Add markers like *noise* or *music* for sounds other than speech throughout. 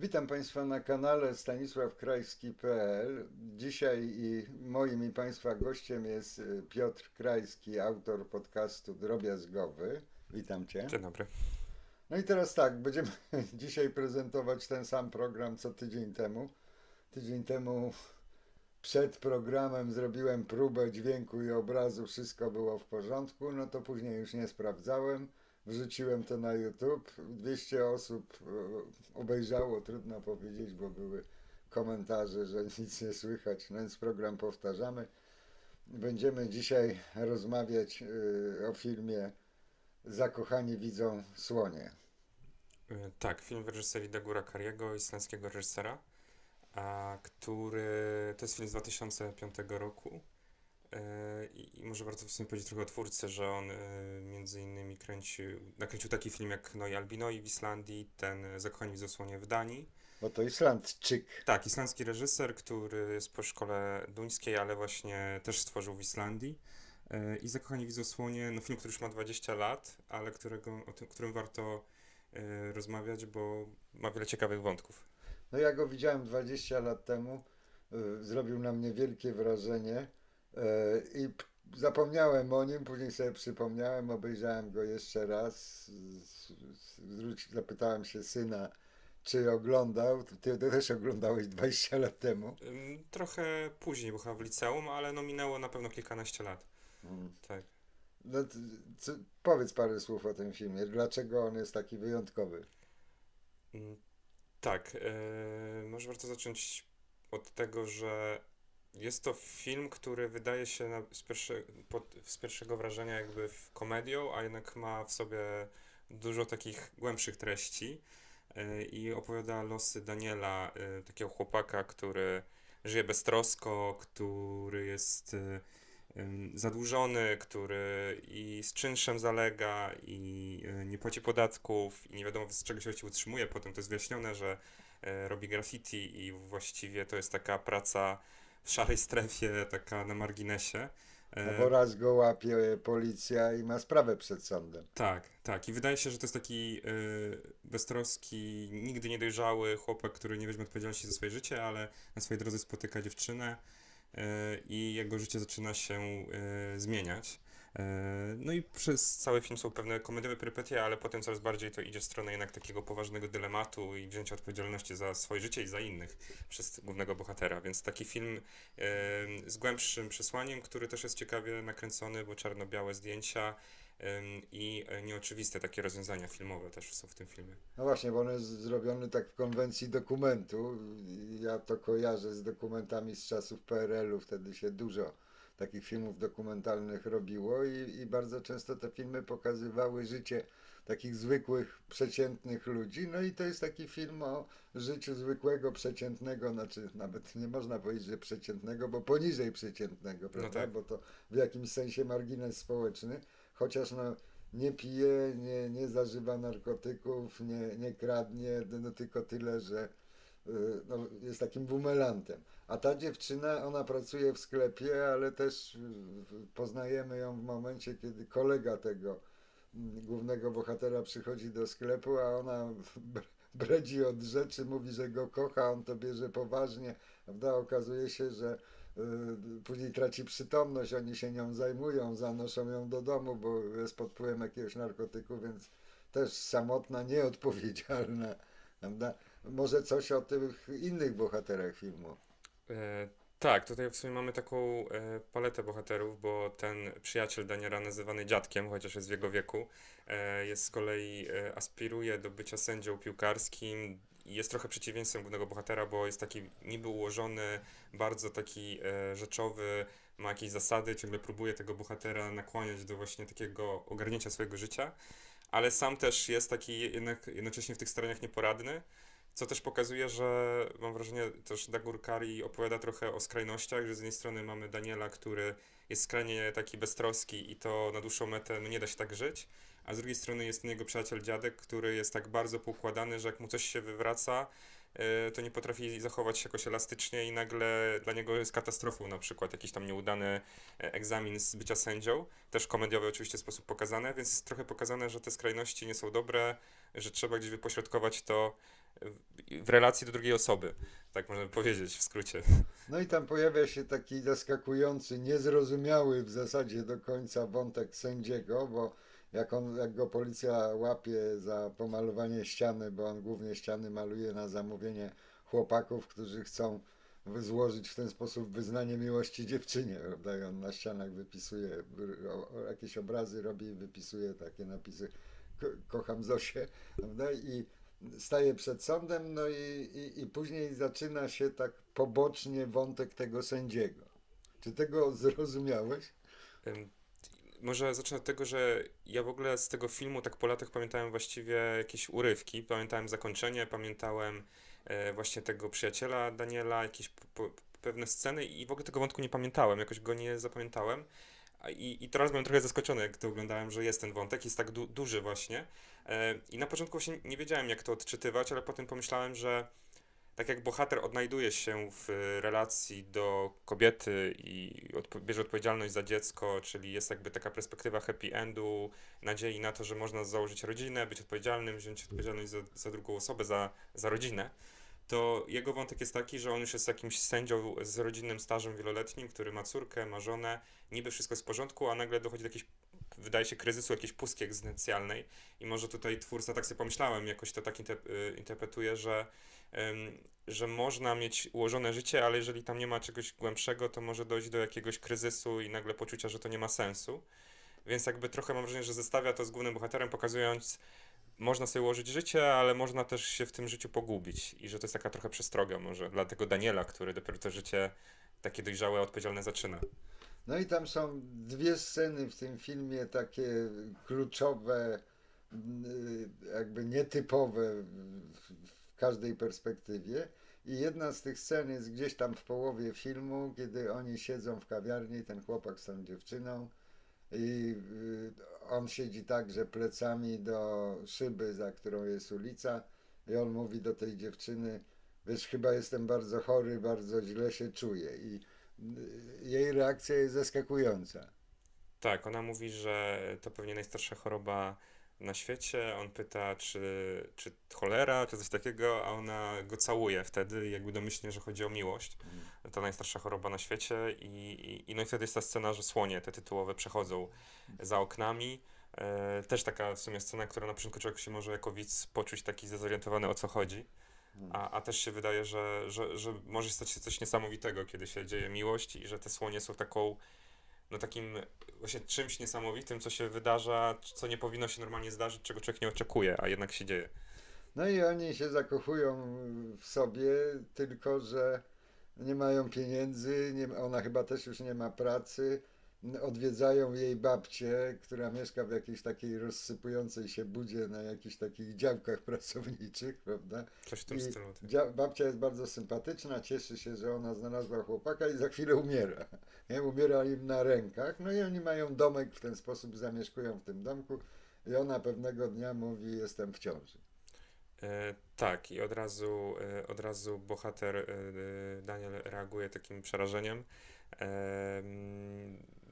Witam Państwa na kanale stanisławkrajski.pl. Dzisiaj i moim i Państwa gościem jest y, Piotr Krajski, autor podcastu Drobiazgowy. Witam Cię. Dzień dobry. No i teraz tak, będziemy *laughs* dzisiaj prezentować ten sam program co tydzień temu. Tydzień temu przed programem zrobiłem próbę dźwięku i obrazu, wszystko było w porządku, no to później już nie sprawdzałem. Wrzuciłem to na YouTube. 200 osób e, obejrzało, trudno powiedzieć, bo były komentarze, że *laughs* nic nie słychać, no więc program powtarzamy. Będziemy dzisiaj rozmawiać e, o filmie Zakochani widzą słonie. Y, Tak, film w reżyserii Dagura Kariego, islandzkiego reżysera, a który to jest film z 2005 roku. Y, I, I może warto w sumie powiedzieć trochę o twórcy, że on y, między innymi kręcił, nakręcił taki film jak No i Albinoi w Islandii, ten y, Zakochani w Zasłonie w Danii. Bo to Islandczyk. Tak, islandzki reżyser, który jest po szkole duńskiej, ale właśnie też stworzył w Islandii. I Zakochani w Zasłonie, no film, który już ma 20 lat, ale którego, o tym, którym warto rozmawiać, bo ma wiele ciekawych wątków. No ja go widziałem 20 lat temu, zrobił na mnie wielkie wrażenie i p- zapomniałem o nim, później sobie przypomniałem, obejrzałem go jeszcze raz, zapytałem się syna, czy oglądał, ty, też oglądałeś 20 lat temu. Trochę później, bo chyba w liceum, ale no minęło na pewno kilkanaście lat. Mm. Tak. No, co, powiedz parę słów o tym filmie, dlaczego on jest taki wyjątkowy. Mm, Tak, yy, może warto zacząć od tego, że jest to film, który wydaje się na, z, pod, z pierwszego wrażenia jakby komedią, a jednak ma w sobie dużo takich głębszych treści yy, i opowiada losy Daniela, yy, takiego chłopaka, który żyje beztrosko, który jest yy, zadłużony, który i z czynszem zalega i nie płaci podatków i nie wiadomo z czego się utrzymuje. Potem to jest wyjaśnione, że robi graffiti i właściwie to jest taka praca szarej strefie, taka na marginesie. No E, bo raz go łapie policja i ma sprawę przed sądem. tak, tak. I wydaje się, że to jest taki y, beztroski, nigdy niedojrzały chłopak, który nie weźmie odpowiedzialności za swoje życie, ale na swojej drodze spotyka dziewczynę y, i jego życie zaczyna się y, zmieniać. Y, no i przez cały film są pewne komediowe perypetie, ale potem coraz bardziej to idzie w stronę jednak takiego poważnego dylematu i wzięcia odpowiedzialności za swoje życie i za innych przez głównego bohatera. Więc taki film z głębszym przesłaniem, który też jest ciekawie nakręcony, bo czarno-białe zdjęcia, i e, nieoczywiste takie rozwiązania filmowe też są w tym filmie. No właśnie, bo on jest zrobiony tak w konwencji dokumentu. Ja to kojarzę z dokumentami z czasów PRL-u, wtedy się dużo takich filmów dokumentalnych robiło i, i bardzo często te filmy pokazywały życie takich zwykłych, przeciętnych ludzi. No i to jest taki film o życiu zwykłego, przeciętnego, znaczy nawet nie można powiedzieć, że przeciętnego, bo poniżej przeciętnego, prawda? tak. Bo to w jakimś sensie margines społeczny, chociaż no nie pije, nie, nie zażywa narkotyków, nie, nie kradnie, no tylko tyle, że no, jest takim bumelantem. A ta dziewczyna, ona pracuje w sklepie, ale też y, poznajemy ją w momencie, kiedy kolega tego mm, głównego bohatera przychodzi do sklepu, a ona *laughs* br- bredzi od rzeczy, mówi, że go kocha, on to bierze poważnie, prawda? Okazuje się, że y, później traci przytomność, oni się nią zajmują, zanoszą ją do domu, bo jest pod wpływem jakiegoś narkotyku, więc też samotna, nieodpowiedzialna, prawda? Może coś o tych innych bohaterach filmu. E, tak, tutaj w sumie mamy taką e, paletę bohaterów, bo ten przyjaciel Daniela nazywany dziadkiem, chociaż jest w jego wieku, e, jest z kolei e, aspiruje do bycia sędzią piłkarskim jest trochę przeciwieństwem głównego bohatera, bo jest taki niby ułożony, bardzo taki e, rzeczowy, ma jakieś zasady, ciągle próbuje tego bohatera nakłaniać do właśnie takiego ogarnięcia swojego życia, ale sam też jest taki jednak jednocześnie w tych staraniach nieporadny. Co też pokazuje, że mam wrażenie, też Dagur Kari opowiada trochę o skrajnościach, że z jednej strony mamy Daniela, który jest skrajnie taki beztroski i to na dłuższą metę no nie da się tak żyć, a z drugiej strony jest ten jego przyjaciel dziadek, który jest tak bardzo poukładany, że jak mu coś się wywraca, to nie potrafi zachować się jakoś elastycznie i nagle dla niego jest katastrofą na przykład jakiś tam nieudany e, egzamin z bycia sędzią, też komediowy oczywiście sposób pokazane, więc jest trochę pokazane, że te skrajności nie są dobre, że trzeba gdzieś wypośrodkować to w relacji do drugiej osoby. Tak można powiedzieć w skrócie. No i tam pojawia się taki zaskakujący, niezrozumiały w zasadzie do końca wątek sędziego, bo jak, on, jak go policja łapie za pomalowanie ściany, bo on głównie ściany maluje na zamówienie chłopaków, którzy chcą złożyć w ten sposób wyznanie miłości dziewczynie, prawda? I on na ścianach wypisuje jakieś obrazy, robi i wypisuje takie napisy ko kocham Zosię, prawda? I staje przed sądem, no i, i, i później zaczyna się tak pobocznie wątek tego sędziego. Czy tego zrozumiałeś? Może zacznę od tego, że ja w ogóle z tego filmu tak po latach pamiętałem właściwie jakieś urywki. Pamiętałem zakończenie, pamiętałem e, właśnie tego przyjaciela Daniela, jakieś pewne sceny i w ogóle tego wątku nie pamiętałem, jakoś go nie zapamiętałem. I, I teraz byłem trochę zaskoczony, jak to oglądałem, że jest ten wątek, jest tak du duży właśnie. E, I na początku właśnie nie wiedziałem, jak to odczytywać, ale potem pomyślałem, że tak jak bohater odnajduje się w e, relacji do kobiety i bierze odpowiedzialność za dziecko, czyli jest jakby taka perspektywa happy endu, nadziei na to, że można założyć rodzinę, być odpowiedzialnym, wziąć odpowiedzialność za, za drugą osobę, za, za rodzinę, to jego wątek jest taki, że on już jest jakimś sędzią z rodzinnym stażem wieloletnim, który ma córkę, ma żonę, niby wszystko jest w porządku, a nagle dochodzi do jakiegoś, wydaje się, kryzysu, jakiejś pustki egzystencjalnej. I może tutaj twórca, tak sobie pomyślałem, jakoś to tak y, interpretuje, że że można mieć ułożone życie, ale jeżeli tam nie ma czegoś głębszego, to może dojść do jakiegoś kryzysu i nagle poczucia, że to nie ma sensu. Więc jakby trochę mam wrażenie, że zestawia to z głównym bohaterem, pokazując, można sobie ułożyć życie, ale można też się w tym życiu pogubić. I że to jest taka trochę przestroga może dla tego Daniela, który dopiero to życie takie dojrzałe, odpowiedzialne zaczyna. No i tam są dwie sceny w tym filmie takie kluczowe, mm, jakby nietypowe w każdej perspektywie. I jedna z tych scen jest gdzieś tam w połowie filmu, kiedy oni siedzą w kawiarni, ten chłopak z tą dziewczyną i y, on siedzi tak, że plecami do szyby, za którą jest ulica i on mówi do tej dziewczyny, wiesz, chyba jestem bardzo chory, bardzo źle się czuję i y, jej reakcja jest zaskakująca. Tak, ona mówi, że to pewnie najstarsza choroba na świecie. On pyta, czy, czy cholera, czy coś takiego, a ona go całuje wtedy, jakby domyślnie, że chodzi o miłość. To najstarsza choroba na świecie. I, i, i no i wtedy jest ta scena, że słonie te tytułowe przechodzą za oknami. E, też taka w sumie scena, która na początku człowiek się może jako widz poczuć taki zdezorientowany o co chodzi. A, a też się wydaje, że, że, że może stać się coś niesamowitego, kiedy się dzieje miłość i że te słonie są taką, no takim właśnie czymś niesamowitym, co się wydarza, co nie powinno się normalnie zdarzyć, czego człowiek nie oczekuje, a jednak się dzieje. No i oni się zakochują w sobie, tylko że nie mają pieniędzy, nie, ona chyba też już nie ma pracy. Odwiedzają jej babcię, która mieszka w jakiejś takiej rozsypującej się budzie na jakichś takich działkach *laughs* pracowniczych, prawda? Coś w tym I stylu. tak. babcia jest bardzo sympatyczna, cieszy się, że ona znalazła chłopaka i za chwilę umiera. *laughs* Nie? Umiera im na rękach. No i oni mają domek w ten sposób, zamieszkują w tym domku. I ona pewnego dnia mówi: Jestem w ciąży. E, tak, i od razu, e, od razu bohater e, Daniel reaguje takim przerażeniem. E,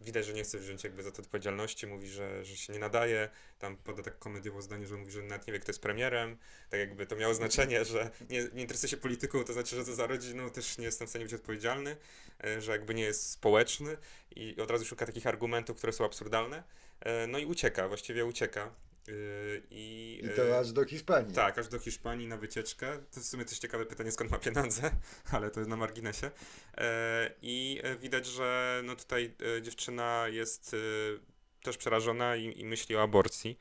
widać, że nie chce wziąć jakby za to odpowiedzialności, mówi, że, że się nie nadaje. Tam poda tak komediowo zdanie, że mówi, że nawet nie wie, kto jest premierem. Tak jakby to miało znaczenie, że nie, nie interesuje się polityką, to znaczy, że to za rodziną też nie jestem w stanie być odpowiedzialny, e, że jakby nie jest społeczny i od razu szuka takich argumentów, które są absurdalne. E, no i ucieka, właściwie ucieka. E, I, I e, to aż do Hiszpanii. tak, aż do Hiszpanii na wycieczkę. To w sumie też ciekawe pytanie, skąd ma pieniądze, *laughs* ale to jest na marginesie. E, I e, widać, że no tutaj e, dziewczyna jest e, też przerażona i, i myśli o aborcji,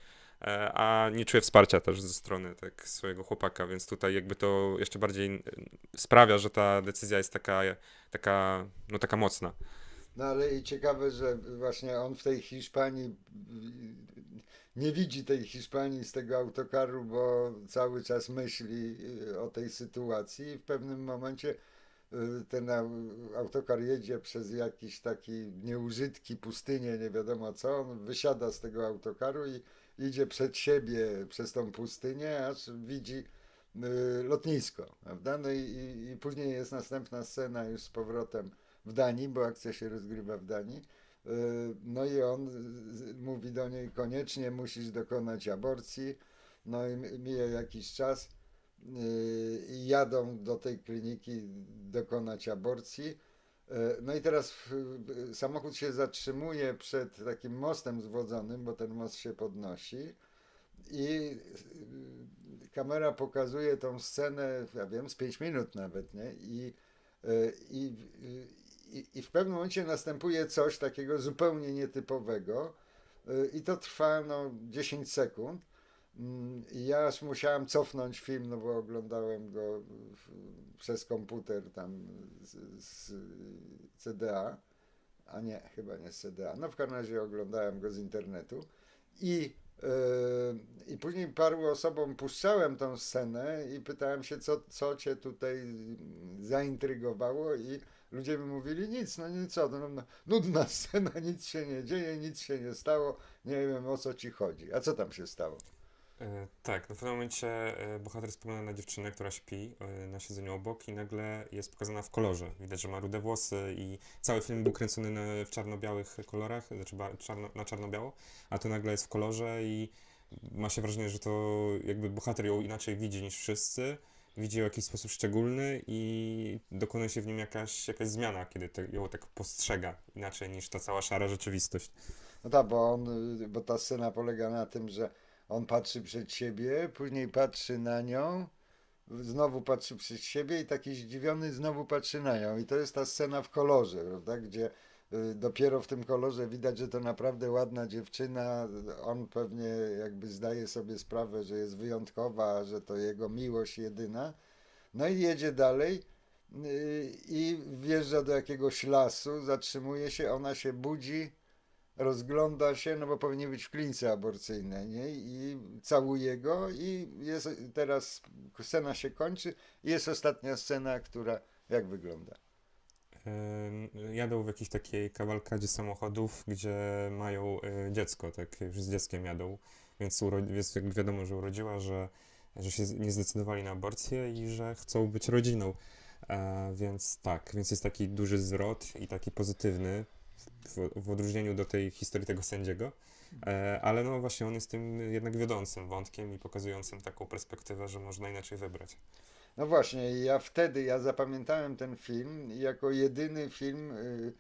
a nie czuje wsparcia też ze strony tak swojego chłopaka, więc tutaj jakby to jeszcze bardziej sprawia, że ta decyzja jest taka, taka, no taka mocna. No ale i ciekawe, że właśnie on w tej Hiszpanii nie widzi tej Hiszpanii z tego autokaru, bo cały czas myśli y, o tej sytuacji i w pewnym momencie y, ten au- autokar jedzie przez jakiś taki nieużytki, pustynię, nie wiadomo co, on wysiada z tego autokaru i idzie przed siebie przez tą pustynię, aż widzi y, lotnisko, prawda? No i, i, i później jest następna scena już z powrotem w Danii, bo akcja się rozgrywa w Danii. Y, No i on mówi do niej, koniecznie musisz dokonać aborcji. No i mija jakiś czas. y, i jadą do tej kliniki dokonać aborcji. E, No i teraz y, samochód się zatrzymuje przed takim mostem zwodzonym, bo ten most się podnosi i y, kamera pokazuje tą scenę, ja wiem, z 5 minut nawet, nie? I, y, i, i, w pewnym momencie następuje coś takiego zupełnie nietypowego y, i to trwa no, 10 sekund. Mm, I ja musiałem cofnąć film, no bo oglądałem go przez komputer tam z, z CDA, a nie, chyba nie z CDA. No w każdym razie oglądałem go z internetu i, i później paru osobom puszczałem tą scenę i pytałem się, co, co cię tutaj zaintrygowało i ludzie mi mówili, nic, no nic, no, no, nudna *laughs* scena, nic się nie dzieje, nic się nie stało, nie wiem o co ci chodzi. A co tam się stało? E, tak, no w pewnym momencie e, bohater spogląda na dziewczynę, która śpi e, na siedzeniu obok i nagle jest pokazana w kolorze. Widać, że ma rude włosy i cały film był kręcony na, w czarno-białych kolorach, znaczy czarno, na czarno-biało, a tu nagle jest w kolorze i ma się wrażenie, że to jakby bohater ją inaczej widzi niż wszyscy, widzi ją w jakiś sposób szczególny i dokonuje się w nim jakaś, jakaś zmiana, kiedy te, ją tak postrzega inaczej niż ta cała szara rzeczywistość. No tak, bo on, bo ta scena polega na tym, że on patrzy przed siebie, później patrzy na nią, znowu patrzy przed siebie i taki zdziwiony znowu patrzy na nią. I to jest ta scena w kolorze, prawda? Gdzie y, dopiero w tym kolorze widać, że to naprawdę ładna dziewczyna. On pewnie jakby zdaje sobie sprawę, że jest wyjątkowa, że to jego miłość jedyna. No i jedzie dalej y, i wjeżdża do jakiegoś lasu, zatrzymuje się, ona się budzi rozgląda się, no bo powinien być w klinice aborcyjnej, nie? I całuje go i jest teraz scena się kończy i jest ostatnia scena, która jak wygląda? Jadą w jakiejś takiej kawalkadzie samochodów, gdzie mają e, dziecko, tak już z dzieckiem jadą, więc, więc wiadomo, że urodziła, że, że się nie zdecydowali na aborcję i że chcą być rodziną. E, więc tak, więc jest taki duży zwrot i taki pozytywny w, w odróżnieniu do tej historii tego sędziego. E, ale no właśnie on jest tym jednak wiodącym wątkiem i pokazującym taką perspektywę, że można inaczej wybrać. No właśnie, ja wtedy, ja zapamiętałem ten film jako jedyny film y,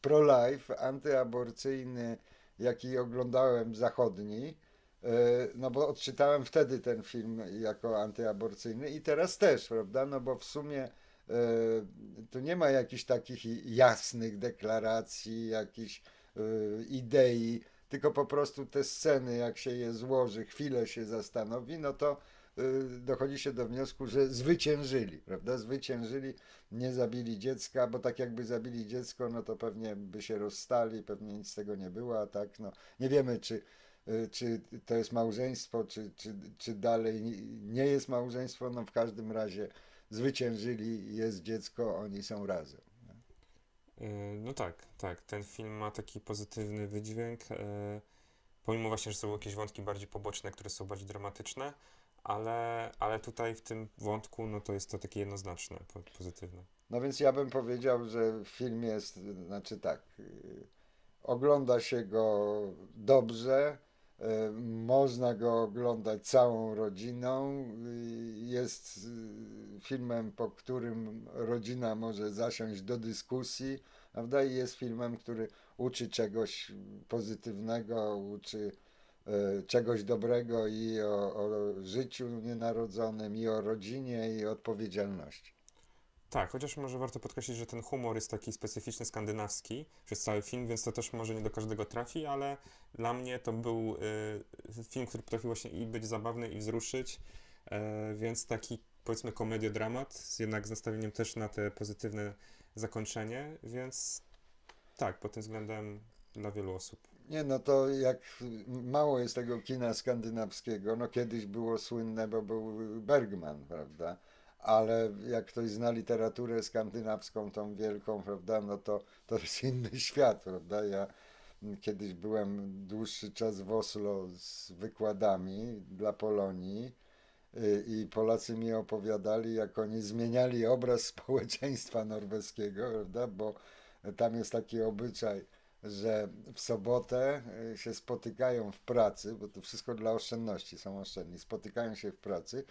pro-life, antyaborcyjny, jaki oglądałem zachodni. Y, No bo odczytałem wtedy ten film jako antyaborcyjny i teraz też, prawda? No bo w sumie y, tu nie ma jakichś takich jasnych deklaracji, jakichś y, idei, tylko po prostu te sceny, jak się je złoży, chwilę się zastanowi, no to y, dochodzi się do wniosku, że zwyciężyli, prawda? Zwyciężyli, nie zabili dziecka, bo tak jakby zabili dziecko, no to pewnie by się rozstali, pewnie nic z tego nie było, a tak, no nie wiemy, czy, czy to jest małżeństwo, czy, czy, czy dalej nie jest małżeństwo, no w każdym razie zwyciężyli, jest dziecko, oni są razem. Yy, No tak, tak. Ten film ma taki pozytywny wydźwięk. yy, Pomimo właśnie, że są jakieś wątki bardziej poboczne, które są bardziej dramatyczne, ale, ale tutaj w tym wątku, no to jest to takie jednoznaczne, po- pozytywne. No więc ja bym powiedział, że film jest, znaczy tak, y, ogląda się go dobrze, można go oglądać całą rodziną, y, jest y, filmem, po którym rodzina może zasiąść do dyskusji, prawda? I jest filmem, który uczy czegoś pozytywnego, uczy y, czegoś dobrego i o, o życiu nienarodzonym, i o rodzinie, i odpowiedzialności. Tak, chociaż może warto podkreślić, że ten humor jest taki specyficzny, skandynawski przez cały film, więc to też może nie do każdego trafi, ale dla mnie to był y, film, który potrafił właśnie i być zabawny, i wzruszyć, e, więc taki powiedzmy komediodramat, jednak z nastawieniem też na te pozytywne zakończenie, więc tak, pod tym względem dla wielu osób. Nie, no to jak mało jest tego kina skandynawskiego, no kiedyś było słynne, bo był Bergman, prawda? Ale jak ktoś zna literaturę skandynawską, tą wielką, prawda, no to to jest inny *laughs* świat, prawda? Ja kiedyś byłem dłuższy czas w Oslo z wykładami dla Polonii y, i Polacy mi opowiadali, jak oni zmieniali obraz *laughs* społeczeństwa norweskiego, prawda? Bo tam jest taki obyczaj, że w sobotę y, się spotykają w pracy, bo to wszystko dla oszczędności, są oszczędni, spotykają się w pracy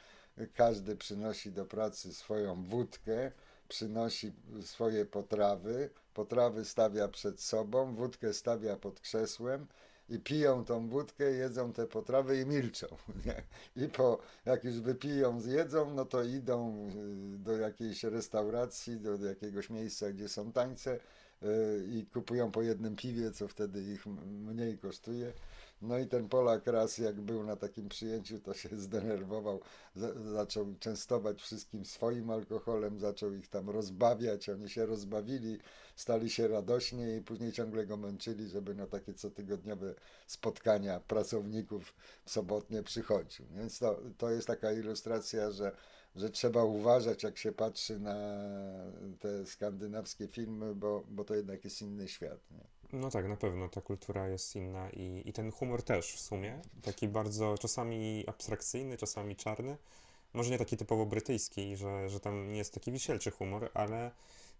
każdy przynosi do pracy swoją wódkę, przynosi swoje potrawy, potrawy stawia przed sobą, wódkę stawia pod krzesłem i piją tą wódkę, jedzą te potrawy i milczą. *laughs* Nie? I po, jak już wypiją, zjedzą, no to idą y, do jakiejś restauracji, do, jakiegoś miejsca, gdzie są tańce y, i kupują po jednym piwie, co wtedy ich mniej kosztuje. No i ten Polak raz jak był na takim przyjęciu, to się *laughs* zdenerwował, za- zaczął częstować wszystkim swoim alkoholem, zaczął ich tam rozbawiać, oni się rozbawili, stali się radośnie i później ciągle go męczyli, żeby na takie cotygodniowe spotkania pracowników w sobotnie przychodził. Więc to, to jest taka ilustracja, że, że trzeba uważać, jak się patrzy na te skandynawskie filmy, bo, bo to jednak jest inny świat. Nie? No tak, na pewno ta kultura jest inna i, i ten humor też w sumie. Taki bardzo czasami abstrakcyjny, czasami czarny. Może nie taki typowo brytyjski, że, że tam nie jest taki wisielczy humor, ale,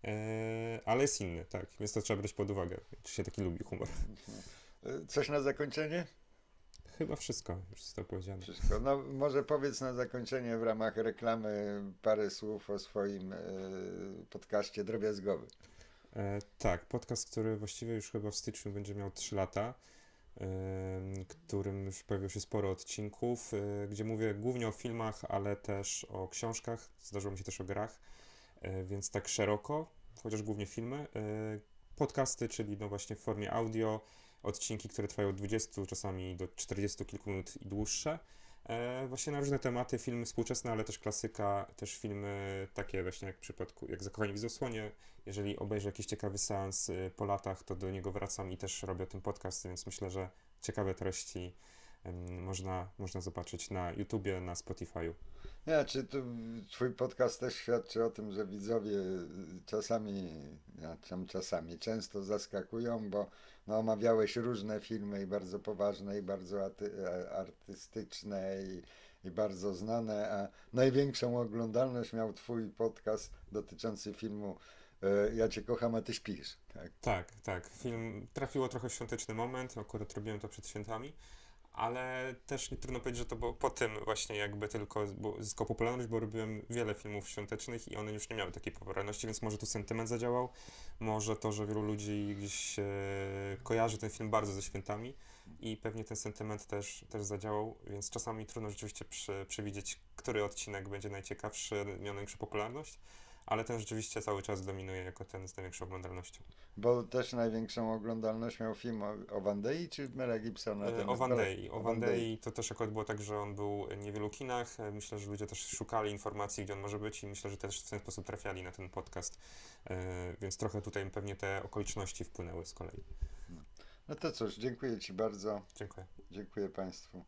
e, ale jest inny, tak. Więc to trzeba brać pod uwagę, czy się taki lubi humor. *laughs* Coś na zakończenie? Chyba wszystko już zostało powiedziane. Wszystko. No, może powiedz na zakończenie w ramach reklamy parę słów o swoim y, podcaście drobiazgowy. E, tak, podcast, który właściwie już chyba w styczniu będzie miał 3 lata, em, którym już pojawiło się sporo odcinków, e, gdzie mówię głównie o filmach, ale też o książkach, zdarzyło mi się też o grach, e, więc tak szeroko, chociaż głównie filmy. E, Podcasty, czyli no właśnie w formie audio, odcinki, które trwają od 20 czasami do 40 kilku minut i dłuższe. E, właśnie na różne tematy, filmy współczesne, ale też klasyka, też filmy takie właśnie jak w przypadku, jak Zakochani w zasłonie, jeżeli obejrzę jakiś ciekawy seans y, po latach, to do niego wracam i też robię ten podcast, więc myślę, że ciekawe treści można, można zobaczyć na YouTubie, na Spotify'u. Nie, czy tu twój podcast też świadczy o tym, że widzowie y, czasami, ja tam czasami, często zaskakują, bo no, omawiałeś różne filmy i bardzo poważne, i bardzo a- artystyczne, i, i bardzo znane, a największą oglądalność miał twój podcast dotyczący filmu y, Ja Cię kocham, a Ty śpisz. Tak. Tak, tak. Film trafiło trochę w świąteczny moment, akurat robiłem to przed świętami, ale też nie trudno powiedzieć, że to było po tym właśnie jakby tylko zyskał popularność, bo robiłem wiele filmów świątecznych i one już nie miały takiej popularności, więc może tu sentyment zadziałał, może to, że wielu ludzi gdzieś e, kojarzy ten film bardzo ze świętami i pewnie ten sentyment też, też zadziałał, więc czasami trudno rzeczywiście przy, przewidzieć, który odcinek będzie najciekawszy, miał największą popularność, ale ten rzeczywiście cały czas dominuje jako ten z największą oglądalnością. Bo też największą oglądalność miał film o, o Wandei czy Mela Gibsona? E, Ten O Wandei. o Wandei to też akurat było tak, że on był w niewielu kinach. E, Myślę, że ludzie też szukali informacji, gdzie on może być i myślę, że też w ten sposób trafiali na ten podcast. E, Więc trochę tutaj pewnie te okoliczności wpłynęły z kolei. No to cóż, dziękuję Ci bardzo. Dziękuję. Dziękuję Państwu.